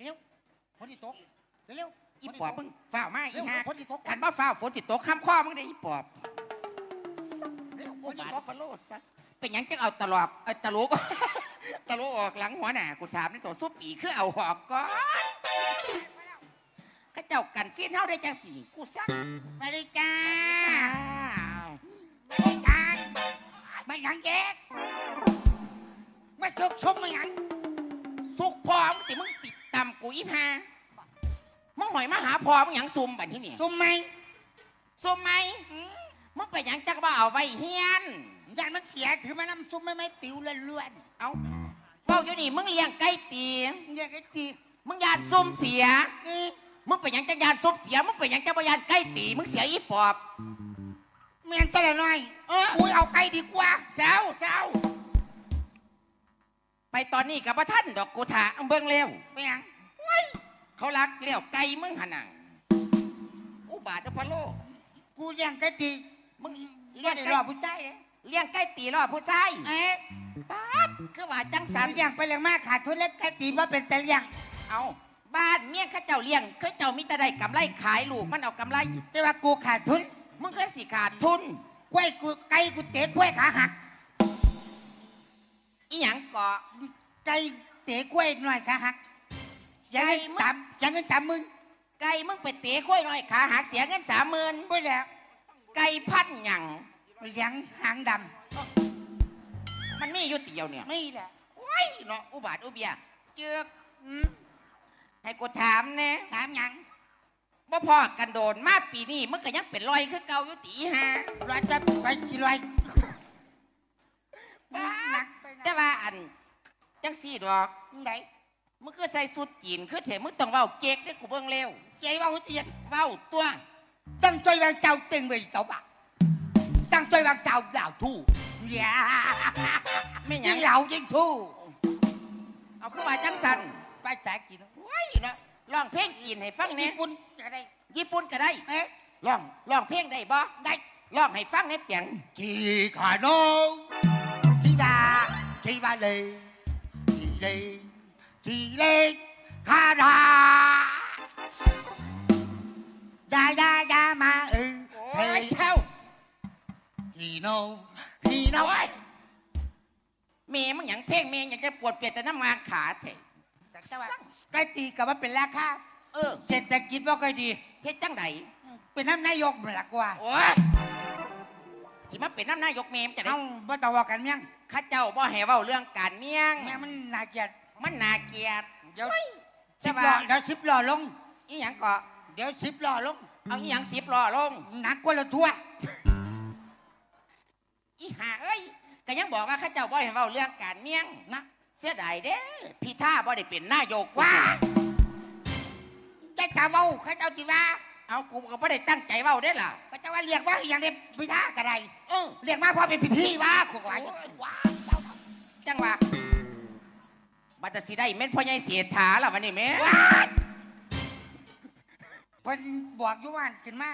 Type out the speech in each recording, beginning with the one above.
เร็วฝนที่ตกเร็วอีปอบมึงฝ้าวมาอีเร็วห่าฝนที่ตกกันบ่ฝ้าวฝนสิตกข้ามข้อมึงได้อีปอบเร็วฝโอ้นที่บาดตกพะโลซะเป็นหยังจังเอาตลอกเอาตะลุกตะลุกออกหลังหัวหน้ากูถามนี่ตัวซุปปีคือเอาหอกก่อนเข้าเจ้ากันซีนเฮาได้จังสี่กูซักไปเลยจ้าอ้าวไปเลยจ้าไม่หยังแยกมาชกชมมาหยังสุกพอมึงติมึง ติดตามกูอีพามึงหอยมาหาพอมึงหยังซุ่มบัดที่นี่ซุมไหมซุ่มไหมมึงไปหยังจักบ่เอาไว้เฮียนยานมันเสียถือมาน้ำซุมไม่ไม่ติ๋วล้วนเอาเว้าอยู่นี่มึงเลี้ยงไก่ตีๆอยากไอ้จีมึงยานซุ่มเสียนี่มึงไปหยังจักยานซุ่มเสียมึงไปหยังจักบ่ยานไก่ตีมึงเสียอีปอบเมียนแต่ละน้อยเอออุ้ยเอาไก่ดีกว่าแซวแซว ไปตอนนี้กับพ่ท่านดอกกูถาเอาเบิ่งเร็วไปหยังเขารักเลี้ยวไก่มึงหนนังอุบาทเด้อพะโลกูเลี้ยงไก่จีมึงเลี้เลี้ยยงงได้ไก่รอบผู้ใจเลยเลี้ยงไก่ตีรอผู้ชายเอ๊ะป๊าดคือว่าจังสัสานมอย่างไปเลี้ยงมาขาดทุนเล็กไก่ตีว่าเป็นแต่เลี้ยงเอาบ้านเมียเข้าเจ้าเลี้ยงเคยเจ้ามีแต่ได้กำไรขายลูกมันเอากำไร แต่ว่ากูขาดทุนมึงเคยสิขาดทุนกล้วยกูไก่กูเตะกล้วยขาหัก อีหยังเกาะไก่เตะกล้วยหน่อยขาหักยังไก่เงินมึงสามยังเงินสามหมื่นไก่มึงไปเตะข้อยน้อยขาหักเสียเงินสามหมื่นก็แล้วไก่พันหยังเลี้ยงหางดมันมีอยู่เตียวเนี่ยำไม่แหละโอ้ยเนาะอุบาทอุเบียเจือกอืมให้กูถามแน่ถามหยังบ่พอกันโดนมาปีนี้มึงก็ยังเป็นรอยคือเก่าอยู่ตีฮะร้อยจะไปจีร้อย บ้า หนักไป แต่ว่าอั นจังสี่ดอกไหนมึงคือใส่สุดจีนคือเถมึงต้องเว้าเก๊กได้กูเบิ่งเร็วใจว่าหัวเตียนเว้าตัวตั้งใจวางเจ้าเต็งไปเจ้าบ่าตั้งใจวางเจ้าเหล่าทู่อย่าไม่หยัยิงงเหล่ายิงทู่เอาคือว่าจังสันไปแจกกินโอ้ยเนาะร้องเพลงจีนให้ฟังเนี่ยญี่ปุ่นจะได้ญี่ปุ่นก็ได้เอ๊ะร้องร้องเพลงได้บ่ได้ร้องให้ฟังในเปียงขี่ขาโนขี่บา ขี่บาเลยขี่เลยขี่เลยขาดาได้ได้ได้มาเออโอ้ยเช่าขี่โนขี่โนโอ้ยเมย์มึงหยังเพลงเมย์อยากจะปวดเปียกแต่น้ำมาขาเถอะใกล้ตีกับว่าเป็นราคาเออเศรษฐกิจว่าค่อยดีเฮ็ดจังไดเป็นน้ำนายกมันละกว่าโอ้ย ที่มาเป็นน้ำนายกเมย์มันจะได้เอ้าบ่ต้องว่ากันเมียงข้าเจ้าบ่ให้เว้าเรื่องการเมียง แม่มันน่าเกลียดมันน่าเกลียดเดี๋ยวโอ้ยสิจะบว่าล้อเดี๋ยวสิบล้อลงอีหยังก็เดี๋ยวสิบล้อลงเอาอีหยังสิบล้อลงหนักกว่าเราทั่วอีห่าเอ้ยก็ยังบอกว่าข้าเจ้าบ่ให้เว้าเรื่องการเมียงนะเสียดายเด้พี่ท่าบ่ได้เป็นนายกว่าจะจะเว้าเขาเจ้าจิว่า เอากูก็บ่ได้ตั้งใจเว้าได้ล่ะก็จะว่าเรียกว่าอย่างเด็พิธากระไดเออเรียกมาเพราะเป็นพิธีว่าขวายโอ้ยว้าจังหวะบัดสิได้แม่นพ่อใหญ่เสียถาล่ะวันนี้แม่ว้าเพิ่นบอกอยู่ว่านขึ้นมา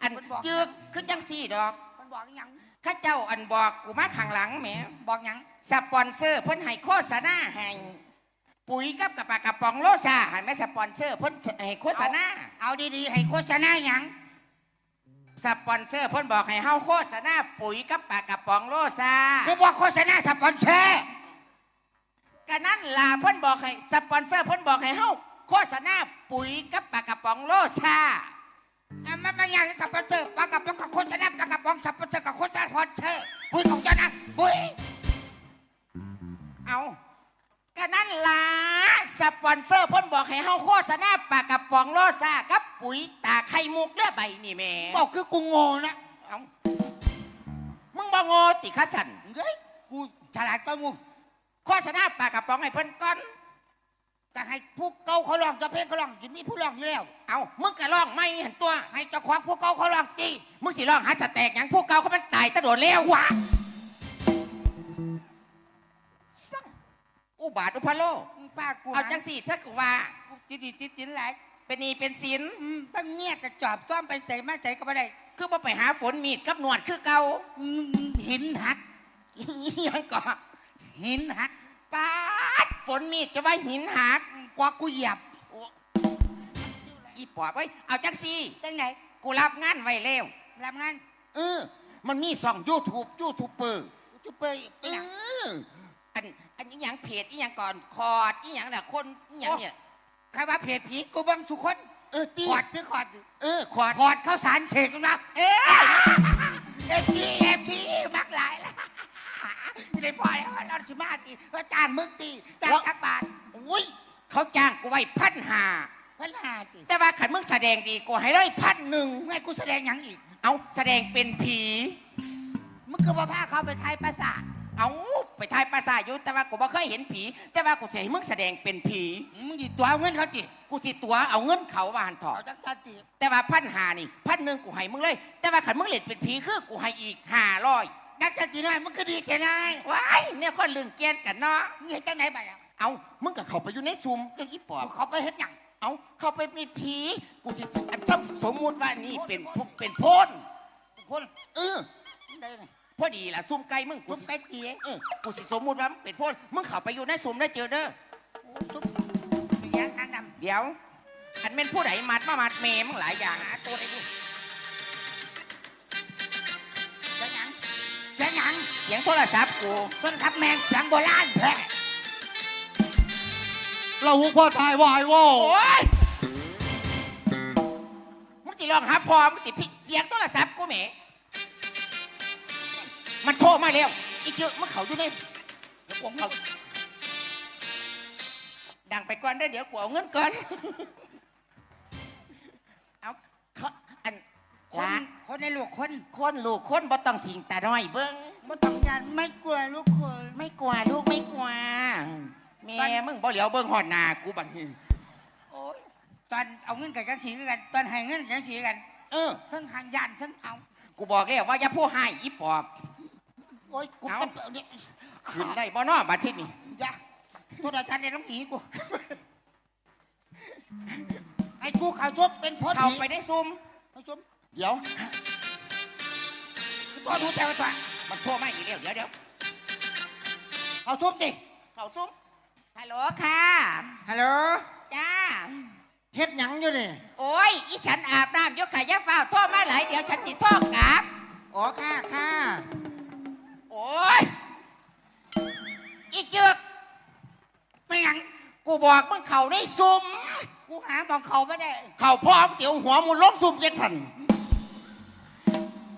อันจึกคือจังสี่ดอกเพิ่นบอกหยังข้าเจ้าอันบอกกูมาข้างหลังแหมบอกหยังสปอนเซอร์เพิ่นให้โฆษณาให้ ปุ๋ยกับกระปากระป๋องโลซาหันไหมสปอนเซอร์เพิ่นให้โฆษณาเอาดีๆ ให้โฆษณาหยังสปอนเซอร์เพิ่นบอกให้เฮาโฆษณาปุ๋ยกับปากระป๋องโลซาคือบอกโฆษณาสปอนเซอร์ก็นั่นล่ะเพิ่นบอกให้สปอนเซอร์เพิ่นบอกให้เฮาโฆษณาปุ๋ยกับปากระป๋องโลซาอะมันบางอย่างสปอนเซอร์ปลากระป๋องกับโฆษณาปลากระป๋องสปอนเซอร์กับโฆษณาสปอนเซอร์ปุ้ยของเจ้านะปุ้ยเอา ก็นั่นล่ะสปอนเซอร์เพิ่นบอกให้เฮาโฆษณาปากระป๋องโลซากับปุ๋ยตาไข่มุกเลือใบนี่แหม่บอกคือกูโง่นะเอามึงบ่โง่ติคะฉันเฮ้ยกูฉลาดกว่ามึงโฆษณาปลากระป๋องให้เพิ่นก่อนจะให้ผู้เก่าเขาลองจะเพลงเขาลองจะมีผู้ลองอยู่แล้ว เอามึงก็ร้องไม่เห็นตัว ให้เจ้าของผู้เก่าเขาลองตีมึงสิร้องหาสแตกหยังพวกเก่าเขามันตายตะโดดแล้วว้า อุบาทอุพะโลป้ากูเอาจังสี่สักว่ากูจิตดีจิตจินหลายเป็นหนีเป็นสินอืมตั้งเงี้ยกระจอบซ่อมไปใส่มาใส่ก็ไม่ได้ คือบ่ไปหาฝนมีดกับหนวดคือเก่าอืมหินหักอิหยังก่อหินหักปาดฝนมีดจะว่าหินหักกว่ากูเหยียบโอ้อีปอบไว้ยเอาจังซี่จังไหนกูรับงานไว้แล้วทำงานเออ มันมีสองยูทูบยูทูบเบอร์จุ๊บเปย์เอออัน อันนี้ยังเพจอีหยังก่อนคอร์ดอีหยังน่ะคนอีหยังเนี่ยใครว่าเพจผีกูเบังสุคนเออตีขอดซื้อขอดเออคอร์ดขอดข้าวสารเสกนะเอ๊ะเอฟทีเอฟทีมักหลายละไม่ได้พอแล้วเราสิมาตีก็จ้างมึงตีจ้างทักบาทอุ้ยเขาจ้างกูไว้พันหาพันห้าตีแต่ว่าขันมึงแสดงดีกูให้ได้พันหนึ่งเมื่อกูแสดงหยังอีก เอาแสดงเป็นผีมึงคือบ่พาเขาไปไทยประสาท เอาไปทายภาษาอยู่แต่ว่ากูบ่เคยเห็นผี แต่ว่ากูจะให้มึงแสดงเป็นผีมึงดีตัวเอาเงินเขาจีกูสิตัวเอาเงินเขาวาหันถอเอาดจักจันตีแต่ว่าพันหานี่พันหนึ่งกูให้มึงเลย แต่ว่าขันมึงเล่นเป็นผีคือกูให้อีกห้าร้อยจักจันตีน้อยมึงก็ดีแค่ไหนว้ายเนี่ยคนลืงเกียนกันเนาะมึงเห็นจังไหนบ้างเอามึงกับเขาไปอยู่ในซุมก็ยี่ปอบเขาไปเฮ็ดหยังเอาเขาไปเป็นผีกูสิอันซ้ำสมมุติว่านี่เป็นผู้เป็นโพนคนเออ ได้ไง พอดีล่ะซุ่มไก่มึงกูกูสิไก่ตีเออกูสิสมมุติว่ามึงเป็นโพนมึงเข้าไปอยู่ในซุมได้เจอเด้อโอ้ชุบเสียงทางดำเดี๋ยวอันเป็นผู้ใดมัดมามัดเมมึงหลายอย่างหาตัวให้ดูเสียงหยังเสียงหยังเสียงโทรศัพท์กูต้นทับแมงเสียงโบราณแท้เราหูพ่อตายวายโว้โอ้ยมึงจิลองหาพอมึงติดผิดเสียงโทรศัพท์กูแหม มันโทรมาแล้ว อีกเยอะมึงเขาอยู่ในเดี๋ยวกูเอาเขาดังไปก่อนได้อเดี๋ยวกูเอาเงินก่อน เอาเขาอันคนละคนในลูกคนคนลูกคนบ่ต้องสิงตาน้อยเบิ้งมันต้องยันไม่กลัวลูกคนไม่กลัวลูกไม่กลัวแม่มึงบ่เหลียวเบิ่งหอดหน้ากูบัดนี้โอ้ยตอนเอาเงินกับกันสีกัน ตอนให้เงินกับกันสีกัน เออทั้งหางยันทั้งเอา กูบอกแล้วว่าอย่าพูดให้อีปอบ โอ้ยกูเอา เป็นเนี่ยขึ้นได้บ่น้อบัดที่นี่อย่าตัวอาจารย์เนี่ยต้องหนีกู ไอ้กูเขาชบเป็นพจน์เข้าไปในซุมเขาชบเดี๋ยวตัวรู้แต่ว่าตัวมันโทรมาอีกแล้วเดี๋ยวเดี๋ยวเขาชบดิเข้าซุมฮัลโหลค่ะ ฮัลโหลจ้า เฮ็ดหยังอยู่นี่โอ้ย อีฉันอาบน้ำยกขายาฝ้าวโทรมาหลายเดี๋ยวฉันสิโทรกลับ อ๋อค่ะค่ะโอ้ ยอีเจือกไม่หยังกูบอกมึงเข้าในซุมกูหาของเขาไม่ได้ เข้าพร้อมเตี๋ยวหัวมุนล้มซุ่มเจ็ดทัน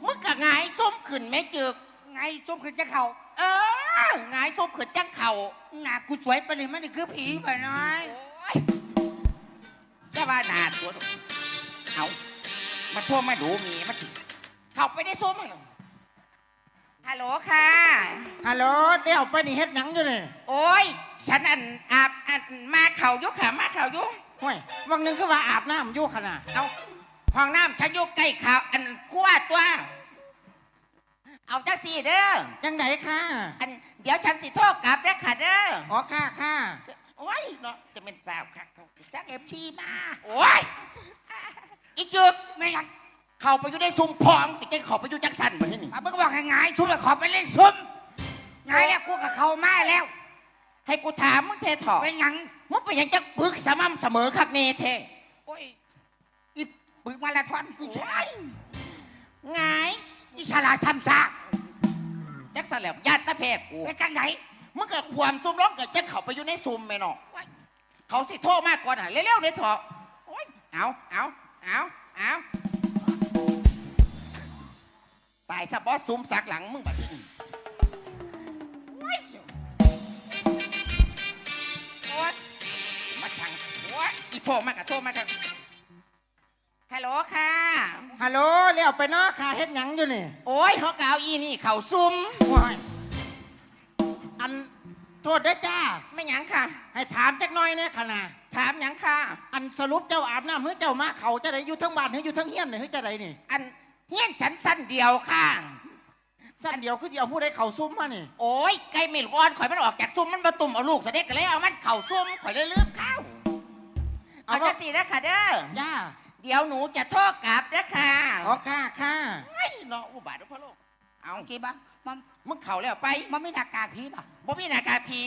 มึงกะหงายซุ่มขึ้นแม่จึกไงชบขึ้นจะเขาเออหงายซุ่มขึ้นจังเข่าหน้ากูสวยไปเลยมันนี่คือผีไปน้อยโอ้ยจะว่าหนาสวนเอามาโทั่วมาดูมีมาติเข้าไปในซุ่มมัน ฮัลโหลค่ะ ฮัลโหลเดี๋ยวไปนี่เฮ็ดหยังอยู่นี่โอ้ย ฉันอันอาบอันมาเข่ายุค่ะมาเข่ายุห่วยวังหนึงคือว่าอาบน้ำอยู่ขนาดเอาห้องน้ำฉันอยุใกล้ข่าวอันขั้วตัว เอาจังสี่เด้อจังไดค่ะอันเดี๋ยวฉันสิโทรกลับนะค่ะเด้ออ๋อค่ะค่ะโอ้ยเนาะจะเป็นสาวค่ะจักเอฟชีมาโอ้ยอีจึกไม่หยัง เข้าไปอยู่ในซุ้มพองติแกเข้าไปอยู่จักสันเหมือนนี่อะมึงก็บอกให้ไงชุบแล้วขอไปเล่นซุ่มไงแล้วกูกับเขามาแล้ว ให้กูถามมึงเทถอเป็นหยังมึงเป็นหยังจะปึกสม่ำเสมอคักเนเทโอ้ยอีปึกมาลาทอนกูจะโอ้ยไงายอีฉลาดช้ำซากจักสันแล้วญาติตะเพกกูไปจังไหนมึงกับความซุ่มร้องกับจะเข้าไปอยู่ในซุ่มไหมเนาะเขาสิโทษมากกว่าน่ะเร็วๆเนี่ยเถอะโอ้ยเอาเอาเอาเอา ตายซะบอสซุ่มสักหลังมึงแบบนี้โอ้ยโอ๊ยมาชังโอ้ยอีโทษมากกับโทษมากกับฮัลโหลค่ะ ฮัลโหลเดี๋ยวไปเนาะค่ะเฮ็ดหยังอยู่นี่โอ้ยเขากาวอีนี่เขาซุ่มห่วยอันโทษเด้อจ้า ไม่หยังค่ะ ให้ถามจักหน่อยเนี่ยขนาดถามหยังค่ะ อันสรุปเจ้าอาบน้ำเฮ้ยเจ้ามาเขาจะได้อยู่ทั้งบ้านเฮ้ยอยู่ทั้งเฮียนเฮ้ยจะได้นี่ อัน เฮี้ยนฉันสั้นเดียวค่ะสั้นเดียวคือจะเอาผู้ใดเขาซุ่มมานี่โอ้ยไก่ไม่ร้อนข่อยมันออกจากซุ้มมันมาตุ่มเอาลูกเสด็จกันเลยเอามันเข่าซุ้มข่อยเลยลืมเข้าเอาจะสินะค่ะเด้อย่าเดี๋ยวหนูจะโทษกลับนะค่ะอ๋อค่ะค่ะไอ้เนาะอุบาทพระโลกเอากี่บ้ามันมึงเข่าแล้วไปมันไม่หนักกากผีป่ะบ่มีหน้ากากผี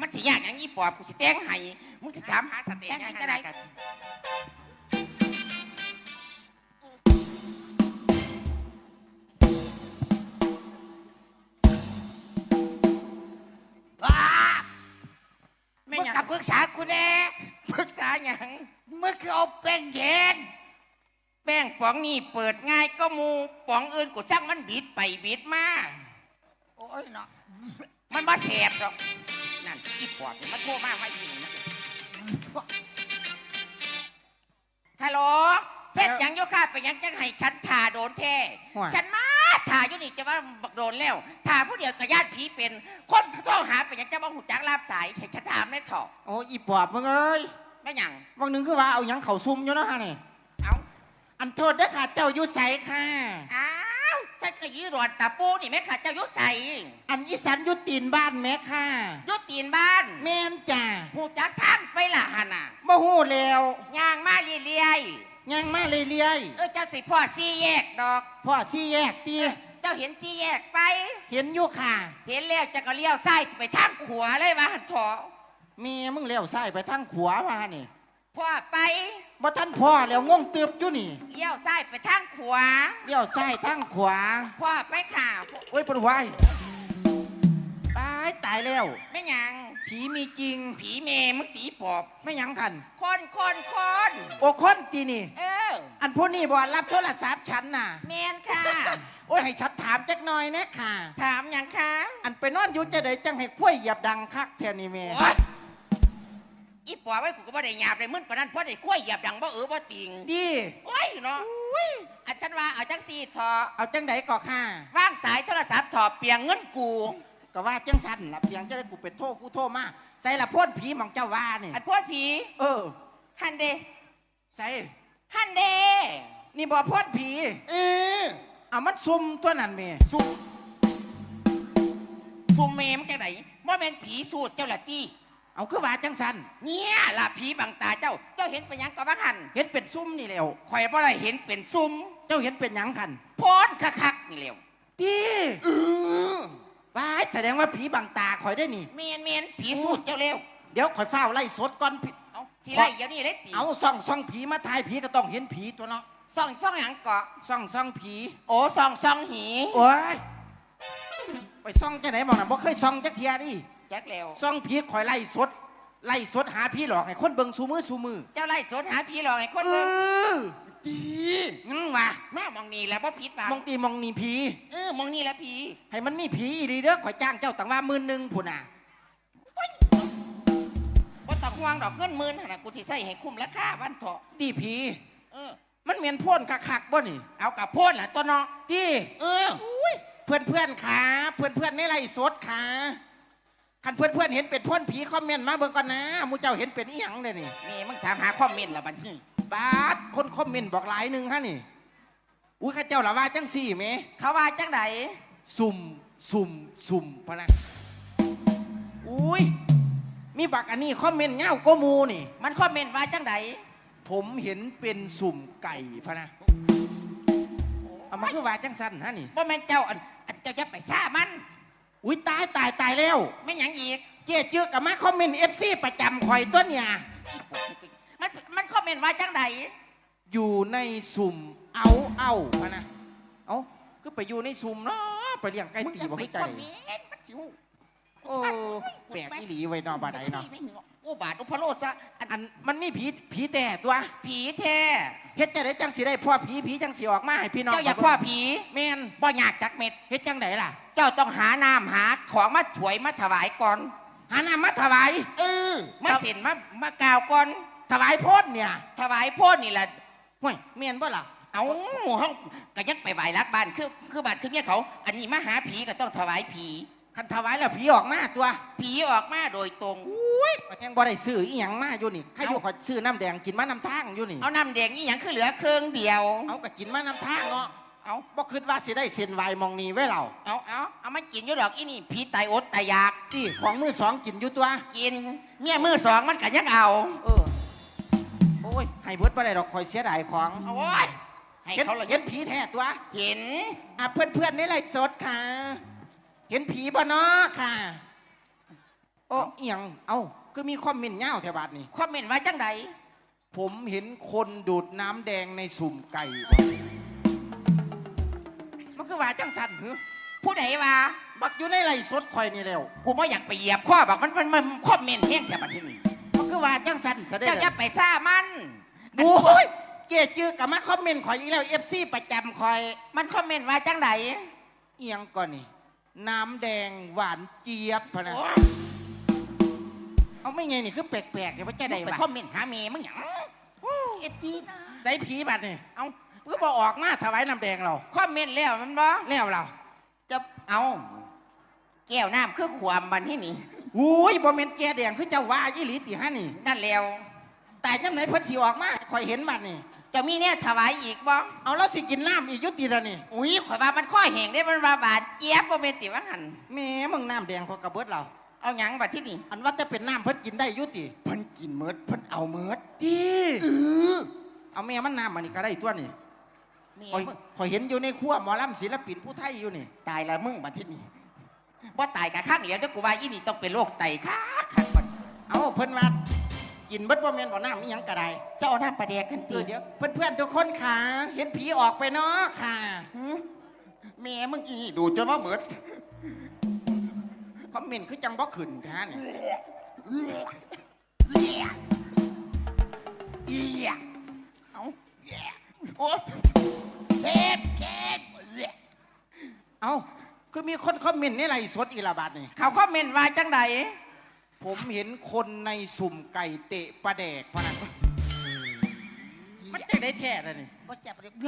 มันสิยากอย่างอีปอบกูสิแต่งให้มึงสิถามหาสเต็กแต่งให้ก็ได้ ไม่มึงหยัง กับปรึกษากูแน่ปรึกษาหยังมึงคือเอาแป้งเย็นแป้งป๋องนี่เปิดง่ายก็หมูป๋องอื่นกูสร้างมันบิดไปบิดมา โอ้ยเนาะมันมาแสบหรอกนั่นอีปอบนี่มันโทรมาไม่ยิงมันฮัลโหลเพชรยังโยค่ะไปยังจังให้ฉันถ่าโดนแท้ว่าฉันมา ถ่าอยู่นี่จะว่าบักโดนแล้วถ่าผู้เดียวกับญาติผีเป็น คนต้องหาไปยังจะมาหูจักลาบสายให้ฉันถามได้เถอะโอ้อีปอบมึงเอ้ยไม่หยังบางหนึงคือว่าเอาหยังเข่าซุ่มอยู่เนาะฮะนี่เอาอันโทษเด้อค่ะเจ้าอยู่ใสค่ะ อ้าวฉันก็ยืดรอนตาปูนี่แม่ขาเจ้ายุใส่อันอีสันอยู่ตีนบ้านแม่ค่ะยุตีนบ้านแม่นจ้าหูจักทางไปละหันน่ะบ่ฮู้แล้วย่างมาเรื่อย ยังมาเรื่อยๆเออเจ้าสิพ่อซี่แยกดอก ๆพ่อซี่แยกตีเจ้าเห็นซี่แยกไป เห็นอยู่ค่ะเห็นแล้วจะก็เลี้ยวซ้ายไปทางขวาเลยว่าหันเถอะแมีมึงเลี้ยวซ้ายไปทางขวามานี่พ่อไปบ่ทันพ่อแล้วงงเตือบอยู่นี่เลี้ยวซ้ายไปทางขวาเลี้ยวซ้ายทางขวาพ่อไปข่าวโอ้ยปวดหัวายตายตายแล้วไม่หยัง ผีมีจริง ผีเมมึงตีปอบไม่หยังคัน คนคนคนโอ้คนตีนี่ เออ อันพวกนี้บ่รับโทรศัพท์ฉันน่ะ แมนค่ะ โอ้ยให้ฉันถามจักหน่อยนะค่ะ ถามหยังคะอันไปนอนอยู่จะได้จังให้คุ้ยเหยียบดังคักแทนี่แม่ โอ๊ยอีปอบไว้กูก็บ่ได้หยาบเลยมึนปานนั้นเพราะได้กล้วยเหยียบดังบ่เออบ่ติงดี โอ้ยเนาะอันฉันว่าเอาจังซี่เถอะเอาจังไดก็ค่ะ ว่างสายโทรศัพท์ถอดเปียงเงินกู ก็ว่าจังสันล่ะเพียงจะได้กูเป็นโทษกูโทษมาใส่ละพ่นผีหมองเจ้าว่านี่อันพวดผีเออฮันเดใส่ฮันเดนี่บ่พ่นผีเออเอามันซุ่มตัวนั้นแม่ซุ่มซุ่มเมมจังไหนว่าแม่นผีสูตรเจ้าละตี้เอาคือว่าจังสันเนี่ยล่ะผีบังตาเจ้า เจ้าเห็นเป็นหยังก็บังหันเห็นเป็นซุ่มนี่แล้วข่อยบ่ได้เห็นเป็นซุ่มเจ้าเห็นเป็นหยังคันโพนคักๆนี่เร็วดีเออ ว้ายแสดงว่าผีบังตาข่อยได้นี่ เมนเมนผีสูตรเจ้าเร็วเดี๋ยวข่อยเฝ้าไล่สดก่อนผิดเอาสิไล่เดี๋ยวนี้เลยตีเอาซ่องซ่องผีมาทายผีก็ต้องเห็นผีตัวเนาะซ่องซ่องหยังเกาะซ่องซ่องผี โอ้ซ่องซ่องหีโอ้ยไปซ่องจะไหนบอกนะบ่เคยซ่องจักเทียดิจักเร็วซ่องผีข่อยไล่สด ไล่สดหาผีหลอกให้คนเบิ่งซูมือซูมือเจ้าไล่สดหาผีหลอกให้คนเอเบิ่งอตีงั้นว่ะแม่มองนี่แหล้วว่าผิดป่ะมองตีมองนี่ผี เออมองนี่แหละผีให้มันมีผีอีดีเด้อข่อยจ้างเจ้าต่างว่าหมื่นหนึ่งพุ่นน่ะว่าต้องห่วงดอกเงินหมื่นหั่นน่ะกูสิใส่ให้คุ้มราคาวันเถาะตีผี เออ มันเหมียนพ่นคักๆบ่นี่เอากับโพ่นล่ะตัวเนาะตีเออ เพื่อนเพื่อนๆขาเพื่อนเพื่อนๆในไล่สดขา คันเพื่อนเพื่อนๆเห็นเป็นพ่นผีคอมเมนต์มาเบิ่งก่อนนะหมูเจ้าเห็นเป็นอีหยังเด้นี่นี่มึงถามหาคอมเมนต์ละบัดนี้บาดคนคอมเมนต์บอกหลายหนึ่งฮะนี่อุ้ยข้าเจ้าละว่าจังสี่ไหมเขาว่าจังไดสุ่มสุ่มสุ่มพะนะอุ้ยมีบักอันนี้คอมเมนต์เงาก็มูนี่ มันคอมเมนต์ว่าจังไดผมเห็นเป็นสุ่มไก่พะนะเอามาคือว่าจังสันฮะนี่ว่าแม่นเจ้าอันอันเจ้าจะไปซ่ามัน อุ้ยตายตายตายแล้ว ไม่หยังอีกเจ๊เจือกกับมาคอมเมนต์เอฟซีประจำคอยต้นเนี่ยมันมันคอมเมนต์ว่าจังไดอยู่ในสุ่มเอาเอาพะนะเอาคือไปอยู่ในสุ่มเนาะไปเลี้ยงไก่มึงตีจะบ่ไปเข้าใจคอมเมนต์มันสิฮู้ โอ้แปลกอีหลีไว้เนอบาดใดเนาะโอ้บาดอุพโลซะอันอันมันมีผีผีแต่ตัว ผีแท้เฮ็ดจังไดจังสิได้พ่อผีผีจังสิออกมาให้พี่น้องเจ้าอยากพ่อผีแม่นบ่อยากจักเม็ดเฮ็ดจังไดล่ะ เจ้าต้องหาน้ำหาของมาถวยมาถวายก่อน หาน้ำมาถวายเออมาเส้นมามากล่าวก่อนถวายโพ่นเนี่ย ถวายโพ่นนี่แหละห่วยแม่นบ่ล่ะเอาเฮาก็ยังไปไหว้รักบ้านคือคือบ้านคือเนี่ยเขา อันนี้มาหาผีก็ต้องถวายผี คันถวายแล้วผีออกมาตัว ผีออกมาโดยตรง อุ้ยมันยังบ่ได้ซื้ออีหยังมาอยู่นี่ใครอยู่เอ้าขอยซื้อน้ำแดงกินมาน้ำทางอยู่นี่ เอาน้ำแดงนี่ยังคือเหลือเครื่องเดียว เอาก็กินมาน้ำทางเนาะ เอาบ่คิดว่าสิได้เซ็นไวน์มองนี้ไว้เราเอาเอาเอามากินอยู่ดอกอีนี่ผีตายอดตายอยากที่ของมือสองกินอยู่ตัว กิน เมียมือสองมันก็ยังเอา เออ โอ้ย ให้เบิดบ่ได้ดอกคอยเสียดายของ โอ้ยให้เห็นเขาละเห็นผีแท้ตัว เห็น อะเพื่อนเพื่อนๆในไลฟ์สดค่ะ เห็นผีบ่เนาะค่ะ โอ้เอียง เอ้าคือมีคอมเมนต์เง่าวแถวบาทนี่คอมเมนต์ว่าจังใดผมเห็นคนดูดน้ำแดงในสุ่มไก่ มันคือว่าจังสันหือผู้ใดว่าบักอยู่ในไรสดคอยนี่แล้ว กูไม่อยากไปเหยียบข้อบักมันมันมันคอมเมนต์แห้งแต่บัดที่นี่มันคือว่าจังสันซะได้เจ้าออย่าไปซ่ามันโอ้ยเจ๊จื้อกับมาคอมเมนต์คอยอีกแล้วเอฟซีประจำคอย มันคอมเมนต์ว่าจังใดเอียงก่อนนี่ น้ำแดงหวานเจี๊ยบพะนะโอ้ยเอาไม่ไงนี่คือแปลกๆเดี๋ยวว่าจะได้ไปวะคอมเมนต์หาเมย์มึงหยังเอฟจีใส่ผีบัดนี่เอาเพื่อบอกออกมาถวายน้ำแดงเราคอมเมนต์แล้วมันบ่แล้วเรา จะเอาแก้วน้ำคือขวามบันที่นี่อุ้ยบ่เมนแกแดงคือเจ้าว่าอีหลีติฮะนี่นั่นแล้ว แต่จำไหนเพิ่นสิออกมาคอยเห็นบัดนี่ จะมีเนี่ยถวายอีกบ่เอาแล้วสิกินน้ำอีกอยุติละนี่อุ้ยข่อยว่ามันข้อแห้งได้มันว่าบาดเจี๊ยบบ่เป็นติว่าหันแหม่มึงน้ำแดงเขากระเบิดเราเอาหยังบัดที่นี่อันว่าแต่เป็นน้ำเพิ่นกินได้อยุติเพิ่นกินเมิดเพิ่นเอาเมิดดีเอาแม่มันน้ำมันนี่ก็ได้ตัวนี่แม่คอยมึงคอยเห็นอยู่ในครัวหมอลำศิลปินผู้ไทยอยู่นี่ ตายแล้วมึงบัดที่นี่บ่ตายกะข้างเดียวเด้อกูว่าอีนี่ต้องเป็นโรคไตคักคักบัด เอาเพิ่นว่า กินเบิดบ่แม่นบ่น้ำอีหยังก็ได้เจ้าเอาน้ำปลาแดกกันเอตีอเดี๋ยวเพื่อนๆทุกคนค่ะ เห็นผีออกไปเนาะค่ะแม่มึงอีนี่ดูจนว่าเมิดคอมเมนต์คือจังบ่ขึ้นค่ะนี่เลี้ยเอียเอาแย่โอ๊ยเทปเทปเลี้ยเอาคือมีคนคอมเมนต์ในไลฟ์สดอีกละบาดนี่ เขาคอมเมนต์ว่าจังใด ผมเห็นคนในสุ่มไก่เตะปลาแดกพะนันมันจะได้แท้เลยนี่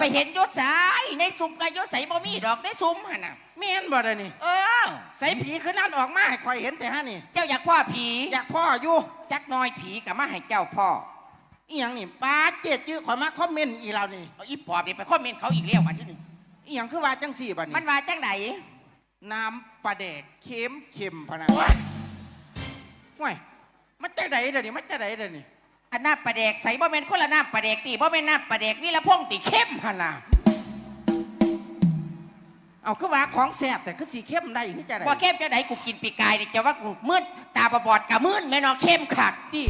ไปเห็นยศสายในซุ้มกายศใสบ่มีดอกในซุ้มหั่นน่ะ แม่นบ่ได้นี่เออ ใส่ผีคือนั่นออกมาให้คอยเห็นแต่ฮะนี่ เจ้าอยากพ่อผีอยากพ่ออยู่จักหน้อยผีกับมาให้เจ้าพ่ออีหยังนี่ป้าเจ็ดจื้อขอยมาคอมเมนต์อีเรานี่เอาอีปอบนี่ไปคอมเมนต์เขาอีกแล้ววันที่นี่อีหยังคือว่าจังสี่บัดมันี้นว่าจังไหนน้ำปลาแดกเค็มเค็มพะนัน โอ๊ยว้ยมันจะไดเดี๋ยวนี้มันจะไดเดี๋ยวนี้อันน้ำปลาแดกใส่บ่แม่นคนละน้ำปลาแดกตีบ่แม่นน้ำปลาแดกนี่ละพงตีเข้มหั่นน่ะเอาคือว่าของแซ่บแต่คือสีเข้มได้คือจะไดว่าเข้มจะไหนกูกินปีกายนี่จะว่ากูมืดตาบอดๆกะมืดแม่นอเข้มคักดิ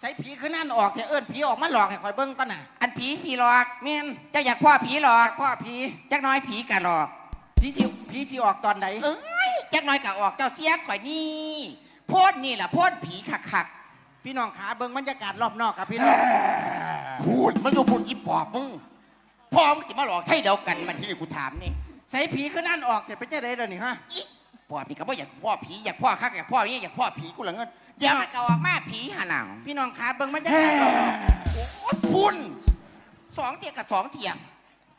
ใส่ผีคือนั่นออกแต่เอิ้นผีออกมาหลอกให้คอยเบิ่งก่อนน่ะอันผีสีหลอกแม่นเจ้าอยากพ่อผีหลอกพ่อผีจักหน้อยผีกะหลอกผีสิผีสิออกตอนไหนเอ้ยจักหน้อยกะออกเจ้าเสียข่อยนี่ โพดนี่ล่ะโพดผีคักพี่น้องขาเบิ่งบรรยากาศรอบนอกครับพี่น้องๆพูดมันอยู่พูดอีปอบมึงพ่อมึงจะมาหลอกให้เดียวกันมันที่นี่กูถามนี่ใส่ผีคือนั่นออกแต่ไปจะได้เดี๋ยวนี้ฮะอีปอบนี่ก็บ่อยากพ่อผีอยากพ่อคักอยากพ่อนี่อยากพ่อผีกูละเงินเดี๋ยวมันก็ออกมาผีหาหนังพี่น้องขาเบิ่งบรรยากาศรอบนอกโอ้ยพุ่นสองเทียกับสองเทีย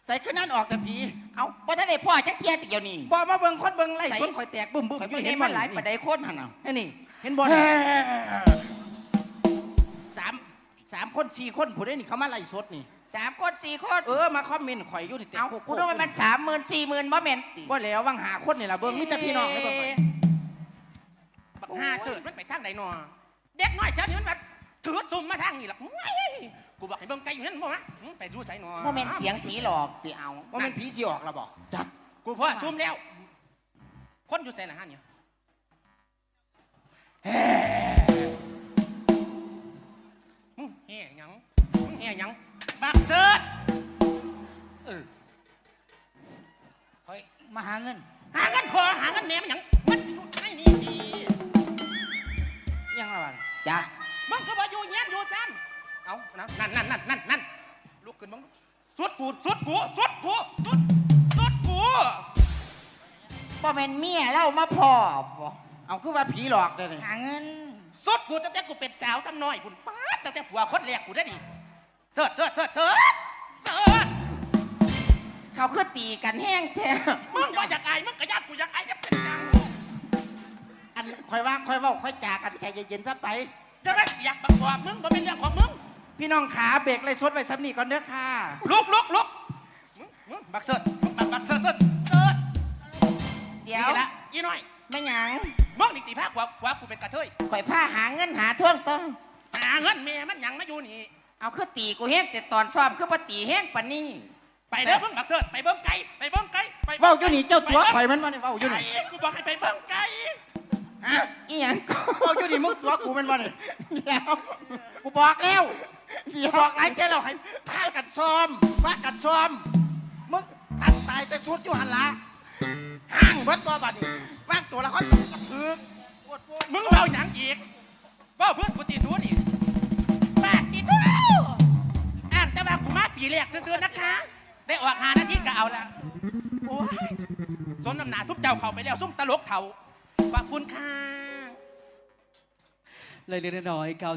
ใส่คือนั่นออกแต่ผี เอาบ่ทันได้พ่อจักเทียเดียวนี่บ่มาเบิ่งคนเบิ่งไล่ใส่สนข่อยแตกบึ้มบึ้มข่อยอบ่ยู่เห็เห็นนมัมันนหลายปานใดคนหั่นน่ะนี่นี่เห็นบ่นี่สามสามคนสี่คนผู้ใดนี่เขามาไล่สดนี่สามคนสี่คนเออมาคอมเมนต์ข่อยอยู่นี่แต่เอาโคกกูต้องมันสามหมื่นสี่หมื่นบ่แม่นติว่าแล้ววังหาคนนี่ล่ะเบิ่งมีแต่พี่น้องเลยเบิ่งไปบักห้าเสิร์ตมันไปทางไหนหนอเด็กน้อยเช้านี้มันแบบ ถือซุ่มมาทางนี้หรอกเฮ้ยกูบอกให้เบิ่งไกลอยู่นั่นบ่นะหึไปดูใส่หนอบ่แม่นเสียงผีหลอกติเอาว่ามันผีสิออกแล้วบอกจักกูพ่อซุ่มแล้ว คนอยู่ใส่ละหันเนี่ยมึงแห่หยังมึงแห่หยังบักเสิร์ตเออเฮ้ยมาหาเงิน หาเงินพอหาเงินแหนมนหยังมันอยู่ในนี่ดียังละวะจ้ะ มึงก็บ่อยู่เงี้ยนอยู่ซันเอานะนั่นนั่นนั่นนั่นนั่นลุกขึ้นมึงสุดกูสุดกูสุดกูสุดสุดกูบ่แม่นเมียเล่ามาพ่อบ่เอาคือว่าผีหลอกเด้อนี่หาเงินสุดกูตั้งแต่กูเป็นสาวทำน้อยคุณป้าดตั้งแต่ผัวคนแรกกูได้ดิเสิร์ชเสิร์ชเสิร์ชเสิร์ชเสิร์ชเขาคือตีกันแห้งแท้มึงว่าอยากอายมึงกระยาดกูอยากอายจะเป็นยัง อันคอยว่าคอยเว่าคอยจากันใจเย็นๆซะไป จะไม่อยากบักบอกมึงมันเป็นเรื่องของมึง พี่น้องขาเบรกเลยสดไว้ซ้ำนี่ก่อนเด้อค่ะ ลุกลุกลุกมึงมึงบักเสิร์ชมึงบักบักเสิร์ชเสิร์ชเสิร์ชเดี๋ยวนี่ละยี่น้อยแม่หยังมึงนี่ตีภาคกว่าว่ากูเป็นกระเทยข่อยพาหาเงินหาท่วงต้องหาเงินเมียมันหยังมาอยู่นี่ เอาคือตีกูแห้งแต่ตอนซ้อมคือบ่ตีแห้งปานนี้ไปเด้อเพิ่งบักเสิร์ชไปเบิ้งไก่ไปเบิ้งไก่ไปเว้าอยู่นี่เจ้าตัวข่อยมันมาเนี่ยเว้าอยู่ไก่นี่กูบอกให้ไปเบิ้งไก่ ฮะอีหยังก็เอาอยู่นี่มึงตัวกูเป็นบ่เนี่ยเดี๋ยวกูบอกแล้วกูบอกหลายเจ้าแล้วให้พากันซ้อมพากันซ้อมมึงตัดตายแต่สุดอยู่หันละห่างเบิดตัวบัดนี้ว่างตัวละคนกระถึกปวดปวดมึงเบาหยังอีกเบาเพื่อนกูตีสูนี่ปากตีทูอ่านแต่ว่ากูมาปีแรกซื่อๆนะคะ ได้ออกหานาทีก็เอาละโอ้ยสมน้ำหนาซุปเจ้าเขาไปแล้วซุ่มตลกเขา ขอบคุณค่ะ เล็กๆน้อยๆก้า